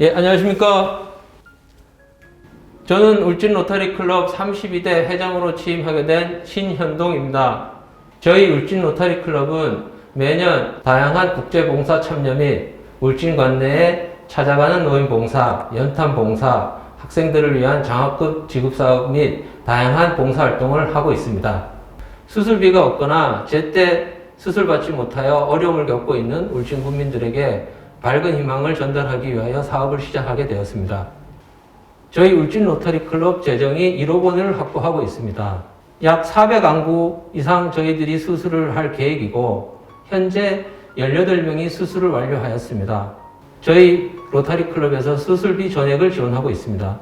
예, 안녕하십니까. 저는 울진 로터리 클럽 32대 회장으로 취임하게 된 신현동입니다. 저희 울진 로터리 클럽은 매년 다양한 국제 봉사 참여 및 울진 관내에 찾아가는 노인 봉사, 연탄 봉사, 학생들을 위한 장학금 지급 사업 및 다양한 봉사 활동을 하고 있습니다. 수술비가 없거나 제때 수술 받지 못하여 어려움을 겪고 있는 울진 국민들에게 밝은 희망을 전달하기 위하여 사업을 시작하게 되었습니다. 저희 울진 로터리 클럽 재정이 1억 원을 확보하고 있습니다. 약 400안구 이상 저희들이 수술을 할 계획이고 현재 18명이 수술을 완료하였습니다. 저희 로터리 클럽에서 수술비 전액을 지원하고 있습니다.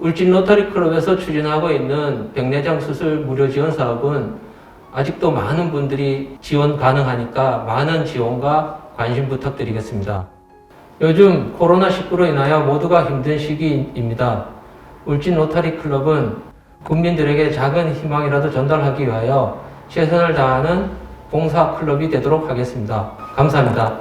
울진 로터리 클럽에서 추진하고 있는 백내장 수술 무료 지원 사업은 아직도 많은 분들이 지원 가능하니까 많은 지원과 관심 부탁드리겠습니다. 요즘 코로나19로 인하여 모두가 힘든 시기입니다. 울진 로타리 클럽은 국민들에게 작은 희망이라도 전달하기 위하여 최선을 다하는 봉사 클럽이 되도록 하겠습니다. 감사합니다.